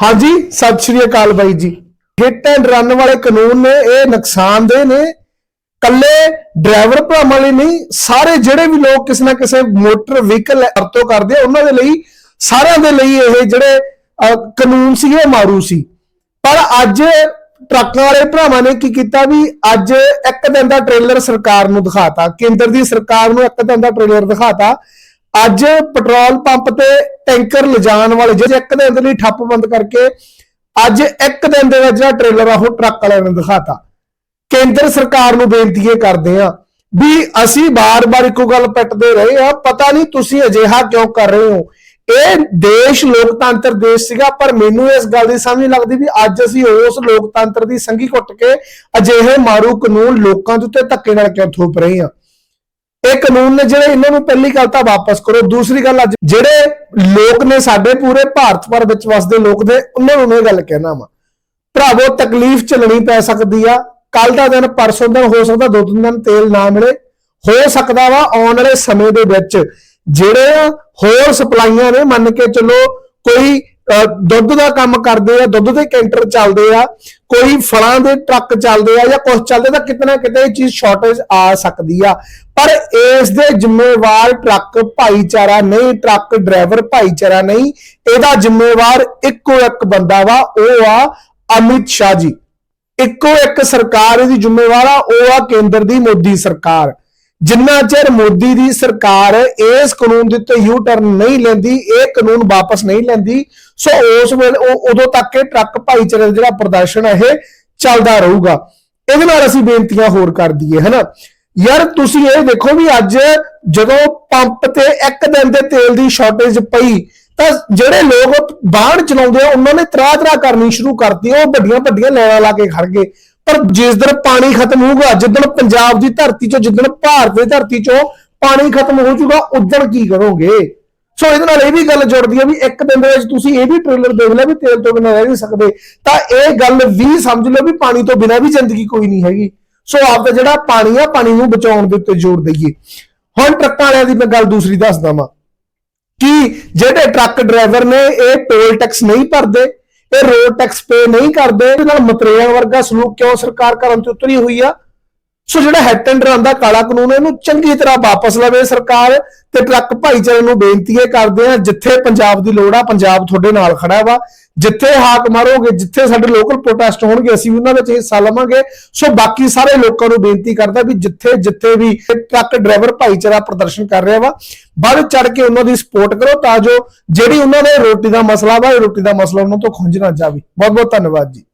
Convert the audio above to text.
ਹਾਂਜੀ ਸਤਿ ਸ਼੍ਰੀ ਅਕਾਲ ਬਾਈ ਜੀ। ਹਿੱਟ ਐਂਡ ਰਨ ਵਾਲੇ ਕਾਨੂੰਨ ਨੇ ਇਹ ਨੁਕਸਾਨਦੇਹ ਨੇ। ਕੱਲੇ ਡਰਾਈਵਰ ਭਰਾਵਾਂ ਲਈ ਨਹੀਂ ਸਾਰੇ ਜਿਹੜੇ ਵੀ ਲੋਕ ਕਿਸੇ ਨਾ ਕਿਸੇ ਮੋਟਰ ਵਹੀਕਲ ਵਰਤੋਂ ਕਰਦੇ ਆ ਉਹਨਾਂ ਦੇ ਲਈ ਸਾਰਿਆਂ ਦੇ ਲਈ ਇਹ ਜਿਹੜੇ ਅਹ, ਕਾਨੂੰਨ ਸੀ ਇਹ ਮਾਰੂ ਸੀ। ਪਰ ਅੱਜ ਟਰੱਕਾਂ ਵਾਲੇ ਭਰਾਵਾਂ ਨੇ ਕੀ ਕੀਤਾ ਵੀ ਅੱਜ ਇੱਕ ਦਿਨ ਦਾ ਟ੍ਰੇਲਰ ਸਰਕਾਰ ਨੂੰ ਦਿਖਾਤਾ ਕੇਂਦਰ ਦੀ ਸਰਕਾਰ ਨੂੰ ਇੱਕ ਦਿਨ ਦਾ ਟ੍ਰੇਲਰ ਦਿਖਾਤਾ। ਅੱਜ ਪੈਟਰੋਲ ਪੰਪ ਤੇ ਟੈਂਕਰ ਲਿਜਾਣ ਵਾਲੇ ਜਿਹੜੇ ਇੱਕ ਦਿਨ ਦੇ ਲਈ ਠੱਪ ਬੰਦ ਕਰਕੇ ਅੱਜ ਇੱਕ ਦਿਨ ਦੇ ਵਿੱਚ ਜਿਹੜਾ ਟ੍ਰੇਲਰ ਆ, ਉਹ ਟਰੱਕ ਵਾਲਿਆਂ ਨੂੰ ਦਿਖਾਤਾ। ਕੇਂਦਰ ਸਰਕਾਰ ਨੂੰ ਬੇਨਤੀ ਇਹ ਕਰਦੇ ਆ ਵੀ ਅਸੀਂ ਬਾਰ-ਬਾਰ ਇੱਕੋ ਗੱਲ ਪੱਟਦੇ ਰਹੇ ਆ ਪਤਾ ਨਹੀਂ ਤੁਸੀਂ ਅਜਿਹਾ ਕਿਉਂ ਕਰ ਰਹੇ ਹੋ। ਇਹ ਦੇਸ਼ ਲੋਕਤੰਤਰ ਦੇਸ਼ ਸੀਗਾ, ਪਰ ਮੈਨੂੰ ਇਸ ਗੱਲ ਦੀ ਸਮਝ ਨਹੀਂ ਲੱਗਦੀ ਵੀ ਅੱਜ ਅਸੀਂ ਉਸ ਲੋਕਤੰਤਰ ਦੀ ਸੰਗੀ ਘੁੱਟ ਕੇ ਅਜਿਹੇ ਮਾਰੂ ਕਾਨੂੰਨ ਲੋਕਾਂ ਦੇ ਉੱਤੇ ਧੱਕੇ ਨਾਲ ਕਿਉਂ ਥੋਪ ਰਹੇ ਆ ਇਹ ਕਾਨੂੰਨ ਨੇ ਜਿਹੜੇ ਇਹਨਾਂ ਨੂੰ ਪਹਿਲੀ ਗੱਲ ਤਾਂ ਵਾਪਸ ਕਰੋ, ਦੂਸਰੀ ਗੱਲ ਅੱਜ ਜਿਹੜੇ ਲੋਕ ਨੇ ਸਾਡੇ ਪੂਰੇ ਭਾਰਤ ਭਰ ਵਿੱਚ ਵਸਦੇ ਲੋਕ ਨੇ, ਉਹਨਾਂ ਨੂੰ ਮੈਂ ਇਹ ਗੱਲ ਕਹਿਣਾ ਵਾ। ਭਰਾਵੋ, ਤਕਲੀਫ ਝੱਲਣੀ ਪੈ ਸਕਦੀ ਆ। ਕੱਲ ਦਾ ਦਿਨ, ਪਰਸੋਂ ਦਿਨ, ਹੋ ਸਕਦਾ ਦੋ ਤਿੰਨ ਦਿਨ ਤੇਲ ਨਾ ਮਿਲੇ। ਹੋ ਸਕਦਾ ਵਾ ਆਉਣ ਵਾਲੇ ਸਮੇਂ ਦੇ ਵਿੱਚ। ਜਿਹੜੇ ਹੋਰ ਸਪਲਾਈਆਂ ਨੇ, ਮੰਨ ਕੇ ਚੱਲੋ, ਕੋਈ ਦੁੱਧ ਦਾ ਕੰਮ ਕਰਦੇ ਆ, ਦੁੱਧ ਦੇ ਕੈਂਟਰ ਚੱਲਦੇ ਆ, ਕੋਈ ਫਲਾਂ ਦੇ ਟਰੱਕ ਚੱਲਦੇ ਆ ਜਾਂ ਕੁਝ ਚੱਲਦੇ ਤਾਂ ਕਿਤੇ ਨਾ ਕਿਤੇ ਇਹ ਚੀਜ਼ ਸ਼ਾਰਟੇਜ ਆ ਸਕਦੀ ਆ। ਪਰ ਇਸ ਦੇ ਜ਼ਿੰਮੇਵਾਰ ਟਰੱਕ ਭਾਈਚਾਰਾ ਨਹੀਂ, ਟਰੱਕ ਡਰਾਈਵਰ ਭਾਈਚਾਰਾ ਨਹੀਂ, ਇਹਦਾ ਜ਼ਿੰਮੇਵਾਰ ਇੱਕੋ ਇੱਕ ਬੰਦਾ ਵਾ, ਉਹ ਆ ਅਮਿਤ ਸ਼ਾਹ ਜੀ। ਇੱਕੋ ਇੱਕ ਸਰਕਾਰ ਇਹਦੀ ਜ਼ਿੰਮੇਵਾਰ ਆ, ਉਹ ਆ ਕੇਂਦਰ ਦੀ ਮੋਦੀ ਸਰਕਾਰ। ਜਿੰਨਾ ਚਿਰ ਮੋਦੀ ਦੀ ਸਰਕਾਰ ਇਸ ਕਾਨੂੰਨ ਦੇ ਉੱਤੇ ਯੂ ਟਰਨ ਨਹੀਂ ਲੈਂਦੀ, ਇਹ ਕਾਨੂੰਨ ਵਾਪਸ ਨਹੀਂ ਲੈਂਦੀ, ਸੋ ਉਸ ਵੇਲੇ ਉਹ- ਉਦੋਂ ਤੱਕ ਇਹ ਟਰੱਕ ਭਾਈਚਾਰੇ ਦਾ ਜਿਹੜਾ ਪ੍ਰਦਰਸ਼ਨ ਹੈ, ਇਹ ਚੱਲਦਾ ਰਹੂਗਾ। ਇਹਦੇ ਨਾਲ ਅਸੀਂ ਬੇਨਤੀਆਂ ਹੋਰ ਕਰ ਦਈਏ, ਹਨਾ? ਯਾਰ, ਤੁਸੀਂ ਇਹ ਦੇਖੋ ਵੀ ਅੱਜ ਜਦੋਂ ਪੰਪ ਤੇ ਇੱਕ ਦਿਨ ਦੇ ਤੇਲ ਦੀ ਸ਼ਾਰਟੇਜ ਪਈ, ਤਾਂ ਜਿਹੜੇ ਲੋਕ ਬਾਹਰ ਚਲਾਉਂਦੇ ਆ, ਉਹਨਾਂ ਨੇ ਤਰਾ ਤਰਾ ਕਰਨੀ ਸ਼ੁਰੂ ਕਰਤੀ, ਉਹ ਵੱਡੀਆਂ ਵੱਡੀਆਂ ਲੈਣਾ ਲਾ ਕੇ ਖੜ ਗਏ। ਪਰ ਜਿਸ ਦਿਨ ਪਾਣੀ ਖਤਮ ਹੋਊਗਾ ਜਿੱਦਣ ਪੰਜਾਬ ਦੀ ਧਰਤੀ ਚੋਂ ਜਿੱਦਣ ਭਾਰਤ ਦੀ ਧਰਤੀ ਚੋਂ ਪਾਣੀ ਖਤਮ ਹੋ ਜਾਊਗਾ ਉਦੋਂ ਕੀ ਕਰੋਗੇ? ਸੋ ਇਹਦੇ ਨਾਲ ਇਹ ਵੀ ਗੱਲ ਜੁੜਦੀ ਹੈ ਵੀ ਇੱਕ ਦਿਨ ਦੇ ਵਿੱਚ ਤੁਸੀਂ ਇਹ ਵੀ ਟ੍ਰੇਲਰ ਦੇਖ ਲਿਆ ਵੀ ਤੇਲ ਤੋਂ ਬਿਨਾਂ ਰਹਿ ਨਹੀਂ ਸਕਦੇ। ਤਾਂ ਇਹ ਗੱਲ ਵੀ ਸਮਝ ਲਓ ਵੀ ਪਾਣੀ ਤੋਂ ਬਿਨਾਂ ਵੀ ਜ਼ਿੰਦਗੀ ਕੋਈ ਨਹੀਂ ਹੈਗੀ। ਸੋ ਆਪ ਦਾ ਜਿਹੜਾ ਪਾਣੀ ਆ, ਪਾਣੀ ਨੂੰ ਬਚਾਉਣ ਦੇ ਉੱਤੇ ਜ਼ੋਰ ਦਈਏ। ਹੁਣ ਟਰੱਕਾਂ ਵਾਲਿਆਂ ਦੀ ਮੈਂ ਗੱਲ ਦੂਸਰੀ ਦੱਸਦਾ ਵਾਂ ਕਿ ਜਿਹੜੇ ਟਰੱਕ ਡਰਾਈਵਰ ਨੇ, ਇਹ ਟੋਲ ਟੈਕਸ ਨਹੀਂ ਭਰਦੇ ਇਹ ਰੋਡ ਟੈਕਸ ਪੇ ਨਹੀਂ ਕਰਦੇ, ਇਹਦੇ ਨਾਲ ਮਤਰੇਆਂ ਵਰਗਾ ਸਲੂਕ ਕਿਉਂ ਸਰਕਾਰ ਕਰਨ ਤੇ ਉਤਰੀ ਹੋਈ ਆ? ਸੋ ਜਿਹੜਾ ਹੈਡ ਐਂਡ ਰਨ ਦਾ ਕਾਲਾ ਕਾਨੂੰਨ ਇਹਨੂੰ ਚੰਗੀ ਤਰ੍ਹਾਂ ਵਾਪਸ ਲਵੇ ਸਰਕਾਰ ਤੇ ਟਰੱਕ ਭਾਈਚਾਰੇ ਨੂੰ ਬੇਨਤੀ ਇਹ ਕਰਦੇ ਆ, ਜਿੱਥੇ ਪੰਜਾਬ ਦੀ ਲੋੜ ਆ, ਪੰਜਾਬ ਤੁਹਾਡੇ ਨਾਲ ਖੜਾ ਵਾ। ਜਿੱਥੇ ਹਾਕ ਮਾਰੋਗੇ, ਜਿੱਥੇ ਸਾਡੇ ਲੋਕਲ ਪ੍ਰੋਟੈਸਟ ਹੋਣਗੇ, ਅਸੀਂ ਉਹਨਾਂ ਵਿੱਚ ਹਿੱਸਾ ਲਵਾਂਗੇ। ਸੋ ਬਾਕੀ ਸਾਰੇ ਲੋਕਾਂ ਨੂੰ ਬੇਨਤੀ ਕਰਦਾ ਵੀ ਜਿੱਥੇ ਜਿੱਥੇ ਵੀ ਟਰੱਕ ਡਰਾਈਵਰ ਭਾਈਚਾਰਾ ਪ੍ਰਦਰਸ਼ਨ ਕਰ ਰਿਹਾ ਵਾ, ਵੱਧ ਚੜ ਕੇ ਉਹਨਾਂ ਦੀ ਸਪੋਰਟ ਕਰੋ ਤਾਂ ਜੋ ਜਿਹੜੀ ਉਹਨਾਂ ਨੇ ਰੋਟੀ ਦਾ ਮਸਲਾ ਵਾ, ਇਹ ਰੋਟੀ ਦਾ ਮਸਲਾ ਉਹਨਾਂ ਤੋਂ ਖੁੰਝ ਨਾ ਜਾਵੇ। ਬਹੁਤ ਬਹੁਤ ਧੰਨਵਾਦ ਜੀ।